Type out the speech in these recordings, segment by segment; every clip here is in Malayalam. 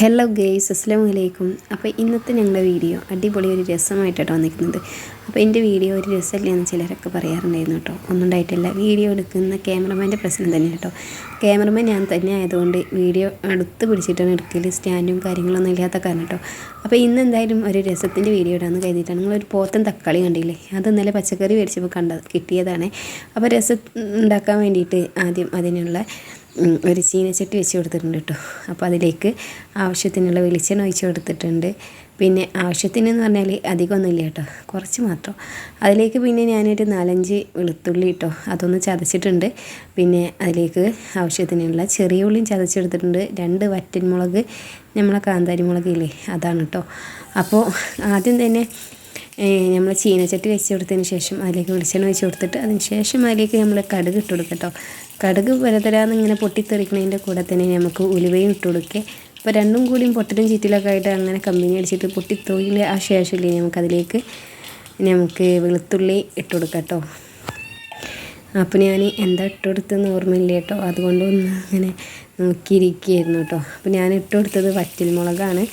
ഹലോ ഗെയ്സ് അസ്സാം വലൈക്കും അപ്പോൾ ഇന്നത്തെ ഞങ്ങളുടെ വീഡിയോ അടിപൊളി ഒരു രസമായിട്ടാണ് വന്നിരിക്കുന്നത്. അപ്പോൾ എന്റെ വീഡിയോ ഒരു രസമല്ലേ എന്ന് ചിലരൊക്കെ പറയാറുണ്ടായിരുന്നു കേട്ടോ. ഒന്നും ഉണ്ടായിട്ടില്ല വീഡിയോ എടുക്കുന്ന ക്യാമറമാന്റെ പ്രശ്നം തന്നെ കേട്ടോ. ക്യാമറമാൻ ഞാൻ തന്നെ ആയതുകൊണ്ട് വീഡിയോ അടുത്ത് പിടിച്ചിട്ടാണ് എടുക്കൽ സ്റ്റാൻഡും കാര്യങ്ങളൊന്നും ഇല്ലാത്ത കാരണം കേട്ടോ. അപ്പോൾ ഇന്ന് എന്തായാലും ഒരു രസത്തിന്റെ വീഡിയോ ഇടാമെന്ന് കരുതിയിട്ടാണ്. നിങ്ങളൊരു പോത്തൻ തക്കാളി കണ്ടില്ലേ? അത് ഇന്നലെ പച്ചക്കറി മേടിച്ചപ്പോൾ കണ്ട കിട്ടിയതാണ്. അപ്പോൾ രസം ഉണ്ടാക്കാൻ വേണ്ടിയിട്ട് ആദ്യം അതിനുള്ള ഒരു ചീനച്ചട്ടി വെച്ച് കൊടുത്തിട്ടുണ്ട് കേട്ടോ. അപ്പോൾ അതിലേക്ക് ആവശ്യത്തിനുള്ള വെളിച്ചെണ്ണ ഒഴിച്ച് കൊടുത്തിട്ടുണ്ട്. പിന്നെ ആവശ്യത്തിന് എന്ന് പറഞ്ഞാൽ അധികമൊന്നുമില്ല കേട്ടോ. കുറച്ച് മാത്രം. അതിലേക്ക് പിന്നെ ഞാനൊരു നാലഞ്ച് വെളുത്തുള്ളി കേട്ടോ അതൊന്ന് ചതച്ചിട്ടുണ്ട്. പിന്നെ അതിലേക്ക് ആവശ്യത്തിനുള്ള ചെറിയ ഉള്ളിയും ചതച്ചെടുത്തിട്ടുണ്ട്. രണ്ട് വറ്റൻമുളക് നമ്മളെ കാന്താരി മുളകില്ലേ അതാണ് കേട്ടോ. അപ്പോൾ ആദ്യം തന്നെ നമ്മൾ ചീനച്ചട്ടി വെച്ച് കൊടുത്തതിന് ശേഷം അതിലേക്ക് വെളിച്ചെണ്ണ വെച്ച് കൊടുത്തിട്ട് അതിന് ശേഷം അതിലേക്ക് നമ്മൾ കടുക് ഇട്ട് കൊടുക്കട്ടോ കേട്ടോ. കടുക് പലതരാന്ന് ഇങ്ങനെ പൊട്ടിത്തെറിക്കുന്നതിന്റെ കൂടെ തന്നെ നമുക്ക് ഉലുവയും ഇട്ട് കൊടുക്കുക അപ്പോൾ രണ്ടും കൂടിയും പൊട്ടലും ചീറ്റിലൊക്കെ ആയിട്ട് അങ്ങനെ കമ്പനി അടിച്ചിട്ട് പൊട്ടിത്തോയിന്റെ ആ ശേഷമില്ലേ നമുക്കതിലേക്ക് നമുക്ക് വെളുത്തുള്ളി ഇട്ട് കൊടുക്കാം കേട്ടോ അപ്പോൾ ഞാൻ എന്താ ഇട്ട് കൊടുത്തതെന്ന് ഓർമ്മയില്ല കേട്ടോ അതുകൊണ്ട് ഒന്ന് അങ്ങനെ നോക്കിയിരിക്കുകയായിരുന്നു കേട്ടോ അപ്പോൾ ഞാൻ ഇട്ട് കൊടുത്തത് വറ്റൽമുളകാണ്.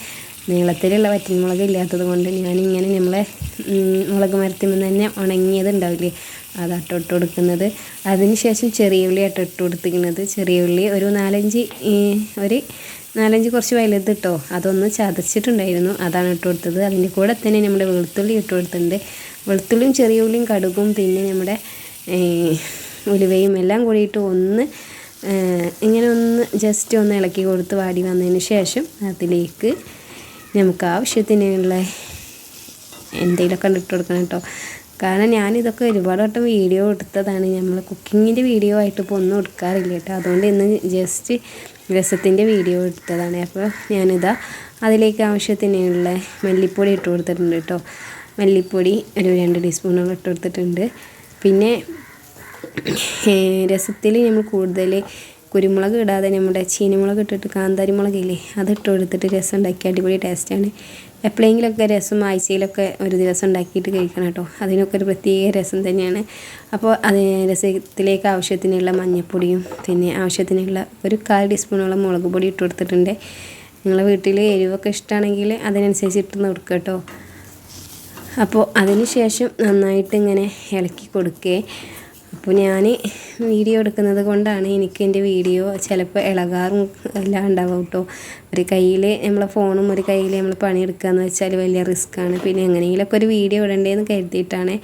നീളത്തിലുള്ള വറ്റൻമുളക് ഇല്ലാത്തത് കൊണ്ട് ഞാനിങ്ങനെ നമ്മളെ മുളക് മരത്തിൽ തന്നെ ഉണങ്ങിയത് ഉണ്ടാവില്ലേ അത് അട്ടോട്ട് കൊടുക്കുന്നത്. അതിന് ശേഷം ചെറിയ ഉള്ളി അട്ടോട്ട് കൊടുത്തിരിക്കുന്നത്. ചെറിയ ഉള്ളി ഒരു നാലഞ്ച് ഒരു നാലഞ്ച് കുറച്ച് വലുത് ഇട്ടോ? അതൊന്ന് ചതച്ചിട്ടുണ്ടായിരുന്നു. അതാണ് ഇട്ട് കൊടുത്തത്. അതിന്റെ കൂടെ തന്നെ നമ്മുടെ വെളുത്തുള്ളി ഇട്ട് കൊടുത്തിട്ടുണ്ട്. വെളുത്തുള്ളിയും ചെറിയ ഉള്ളിയും കടുകും പിന്നെ നമ്മുടെ ഉലുവയും എല്ലാം കൂടിയിട്ട് ഒന്ന് ഇങ്ങനെ ഒന്ന് ജസ്റ്റ് ഒന്ന് ഇളക്കി കൊടുത്ത് വാടി വന്നതിന് ശേഷം അതിലേക്ക് നമുക്ക് ആവശ്യത്തിനുള്ള എന്തെങ്കിലുമൊക്കെ ഇട്ട് കൊടുക്കണം കേട്ടോ. കാരണം ഞാനിതൊക്കെ ഒരുപാട് വട്ടം വീഡിയോ എടുത്തതാണ്. നമ്മൾ കുക്കിങ്ങിന്റെ വീഡിയോ ആയിട്ട് ഇപ്പോൾ ഒന്നും എടുക്കാറില്ല കേട്ടോ. അതുകൊണ്ട് ഇന്ന് ജസ്റ്റ് രസത്തിന്റെ വീഡിയോ എടുത്തതാണ്. അപ്പോൾ ഞാനിതാ അതിലേക്ക് ആവശ്യത്തിനുള്ള മല്ലിപ്പൊടി ഇട്ട് കൊടുത്തിട്ടുണ്ട് കേട്ടോ. മല്ലിപ്പൊടി ഒരു രണ്ട് ടീസ്പൂണോളം ഇട്ട് കൊടുത്തിട്ടുണ്ട്. പിന്നെ രസത്തിൽ നമ്മൾ കൂടുതൽ കുരുമുളക് ഇടാതെ നമ്മുടെ ചീനിമുളക് ഇട്ടിട്ട് കാന്താരി മുളകില്ലേ അതിട്ട് കൊടുത്തിട്ട് രസം ഉണ്ടാക്കി അടിപൊളി ടേസ്റ്റാണ് എപ്പോഴെങ്കിലുമൊക്കെ രസം ആഴ്ചയിലൊക്കെ ഒരു ദിവസം ഉണ്ടാക്കിയിട്ട് കഴിക്കണം കേട്ടോ. അതിനൊക്കെ ഒരു പ്രത്യേക രസം തന്നെയാണ്. അപ്പോൾ അത് രസത്തിലേക്ക് ആവശ്യത്തിനുള്ള മഞ്ഞൾപ്പൊടിയും പിന്നെ ആവശ്യത്തിനുള്ള ഒരു കാൽ ടീസ്പൂണോളം മുളക് പൊടി ഇട്ട് കൊടുത്തിട്ടുണ്ട്. നിങ്ങളെ വീട്ടിൽ എരിവൊക്കെ ഇഷ്ടമാണെങ്കിൽ അതിനനുസരിച്ച് ഇട്ട് കൊടുക്കുക കേട്ടോ. അപ്പോൾ അതിന് ശേഷം നന്നായിട്ട് ഇങ്ങനെ ഇളക്കി കൊടുക്കേ. അപ്പോൾ ഞാൻ വീഡിയോ എടുക്കുന്നത് കൊണ്ടാണ് എനിക്ക് എന്റെ വീഡിയോ ചിലപ്പോൾ ഇളകാറും എല്ലാം ഉണ്ടാവും കേട്ടോ. ഒരു കയ്യിൽ നമ്മളെ ഫോണും ഒരു കയ്യിൽ നമ്മൾ പണിയെടുക്കുകയെന്ന് വെച്ചാൽ വലിയ റിസ്ക്കാണ് പിന്നെ എങ്ങനെയെങ്കിലുമൊക്കെ ഒരു വീഡിയോ ഇടണ്ടേന്ന് കരുതിയിട്ടാണ്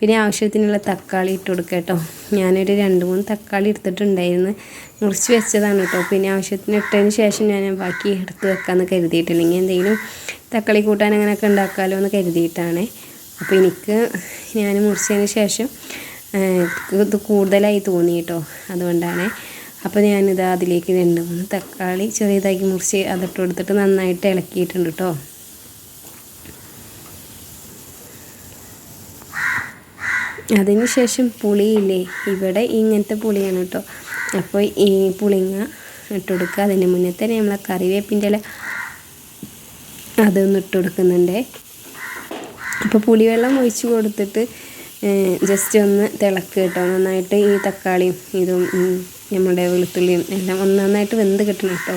പിന്നെ ആവശ്യത്തിനുള്ള തക്കാളി ഇട്ട് കൊടുക്കുക കേട്ടോ. ഞാനൊരു രണ്ട് മൂന്ന് തക്കാളി എടുത്തിട്ടുണ്ടായിരുന്നു. മുറിച്ച് വെച്ചതാണ് കേട്ടോ. പിന്നെ ആവശ്യത്തിന് ഇട്ടതിന് ശേഷം ഞാൻ ബാക്കി എടുത്ത് വെക്കാമെന്ന് കരുതിയിട്ടില്ലെങ്കിൽ എന്തെങ്കിലും തക്കാളി കൂട്ടാൻ അങ്ങനെയൊക്കെ ഉണ്ടാക്കാമല്ലോ എന്ന് കരുതിയിട്ടാണ്. അപ്പോൾ എനിക്ക് ഞാൻ മുറിച്ചതിന് ശേഷം ഇത് കൂടുതലായി തോന്നി കേട്ടോ. അതുകൊണ്ടാണ്. അപ്പോൾ ഞാനിത് അതിലേക്ക് രണ്ട് മൂന്ന് തക്കാളി ചെറിയതാക്കി മുറിച്ച് അതിട്ട് കൊടുത്തിട്ട് നന്നായിട്ട് ഇളക്കിയിട്ടുണ്ട് കേട്ടോ. അതിന് ശേഷം പുളിയില്ലേ? ഇവിടെ ഇങ്ങനത്തെ പുളിയാണ് കേട്ടോ. അപ്പോൾ ഈ പുളിങ്ങ ഇട്ട് കൊടുക്കുക. അതിന് മുന്നേ തന്നെ നമ്മളെ കറിവേപ്പിന്റെ ഇല അതൊന്ന് ഇട്ട് കൊടുക്കുന്നുണ്ടേ. അപ്പോൾ പുളിവെള്ളം ഒഴിച്ച് കൊടുത്തിട്ട് ജസ്റ്റ് ഒന്ന് തിളക്കുക കേട്ടോ. നന്നായിട്ട് ഈ തക്കാളിയും ഇതും നമ്മുടെ വെളുത്തുള്ളിയും എല്ലാം ഒന്ന് നന്നായിട്ട് വെന്ത് കിട്ടണം കേട്ടോ.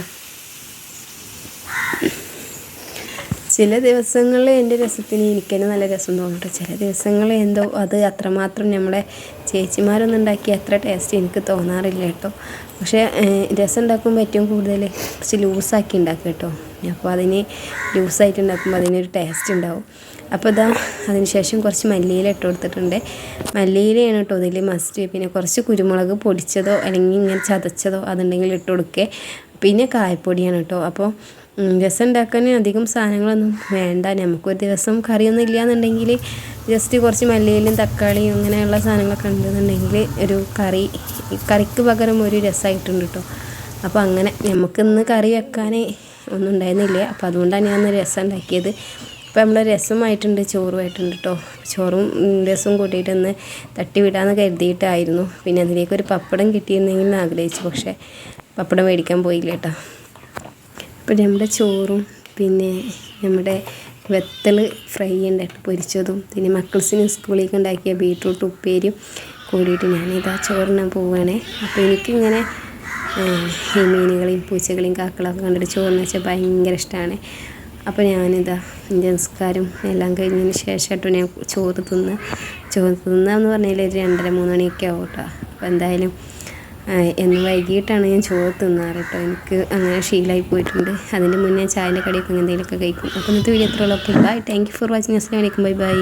ചില ദിവസങ്ങളിൽ എന്റെ രസത്തിന് എനിക്ക് തന്നെ നല്ല രസം തോന്നുന്നുണ്ട്. ചില ദിവസങ്ങളിൽ എന്തോ അത് അത്രമാത്രം നമ്മുടെ ചേച്ചിമാരൊന്നും ഉണ്ടാക്കി അത്ര ടേസ്റ്റ് എനിക്ക് തോന്നാറില്ല കേട്ടോ. പക്ഷേ രസം ഉണ്ടാക്കുമ്പോൾ ഏറ്റവും കൂടുതൽ കുറച്ച് ലൂസാക്കി ഉണ്ടാക്കുക കേട്ടോ. അപ്പോൾ അതിന് ലൂസായിട്ട് ഉണ്ടാക്കുമ്പോൾ അതിനൊരു ടേസ്റ്റ് ഉണ്ടാവും. അപ്പോൾ ഇതാ അതിന് ശേഷം കുറച്ച് മല്ലിയില ഇട്ട് കൊടുത്തിട്ടുണ്ട്. മല്ലിയിലയാണ് കേട്ടോ ഇതിൽ മസ്റ്റ് പിന്നെ കുറച്ച് കുരുമുളക് പൊടിച്ചതോ അല്ലെങ്കിൽ ഇങ്ങനെ ചതച്ചതോ അതുണ്ടെങ്കിൽ ഇട്ട് കൊടുക്കുക. പിന്നെ കായപ്പൊടിയാണ് കേട്ടോ. അപ്പോൾ രസം ഉണ്ടാക്കാൻ അധികം സാധനങ്ങളൊന്നും വേണ്ട. നമുക്കൊരു ദിവസം കറിയൊന്നും ഇല്ലയെന്നുണ്ടെങ്കിൽ ജസ്റ്റ് കുറച്ച് മല്ലിയിലും തക്കാളിയും അങ്ങനെയുള്ള സാധനങ്ങളൊക്കെ ഉണ്ടെന്നുണ്ടെങ്കിൽ ഒരു കറി കറിക്ക് പകരം ഒരു രസമായിട്ടുണ്ട് കേട്ടോ അപ്പോൾ അങ്ങനെ നമുക്കിന്ന് കറി വെക്കാൻ ഒന്നും ഉണ്ടായിരുന്നില്ല. അപ്പോൾ അതുകൊണ്ടാണ് ഞാൻ രസം ഉണ്ടാക്കിയത്. അപ്പോൾ നമ്മൾ രസമായിട്ടുണ്ട് ചോറുമായിട്ടുണ്ട് കേട്ടോ ചോറും രസവും കൂട്ടിയിട്ട് ഒന്ന് കരുതിയിട്ടായിരുന്നു. പിന്നെ അതിലേക്ക് ഒരു പപ്പടം കിട്ടിയിരുന്നെങ്കിൽ ആഗ്രഹിച്ചു. പക്ഷേ പപ്പടം മേടിക്കാൻ പോയില്ല കേട്ടോ അപ്പോൾ നമ്മുടെ ചോറും പിന്നെ നമ്മുടെ വെത്തൽ ഫ്രൈ ഉണ്ടായിട്ട് പൊരിച്ചതും പിന്നെ മക്കൾസിന് സ്കൂളിലേക്ക് ഉണ്ടാക്കിയ ബീട്രൂട്ട് ഉപ്പേരിയും കൂടിയിട്ട് ഞാനിതാ ചോറിനാൻ പോവുകയാണേ അപ്പോൾ എനിക്കിങ്ങനെ ഈ മീനുകളെയും പൂച്ചകളെയും കാക്കളൊക്കെ കണ്ടിട്ട് ചോറിന് വെച്ചാൽ ഭയങ്കര ഇഷ്ടമാണ് അപ്പോൾ ഞാനിതാ എന്റെ സംസ്കാരം എല്ലാം കഴിഞ്ഞതിന് ശേഷമായിട്ട് ഞാൻ ചോറ് തിന്ന്. ചോറ് തിന്നാന്ന് പറഞ്ഞാൽ ഒരു രണ്ടര മൂന്ന് മണിയൊക്കെ ആവും കേട്ടോ അപ്പോൾ എന്തായാലും എന്ന് വൈകിട്ടാണ് ഞാൻ ചോറ് തിന്നാറ് കേട്ടോ എനിക്ക് അങ്ങനെ ശീലമായി പോയിട്ടുണ്ട്. അതിന്റെ മുന്നേ ചായന്റെ കടിയൊക്കെ എന്തെങ്കിലുമൊക്കെ കഴിക്കും. അപ്പോൾ ഇന്നത്തെ വീഡിയോ എത്ര ഉള്ളൂ. Bye thank you for watching അസ്ലാം വലൈക്കും ബൈ ബൈ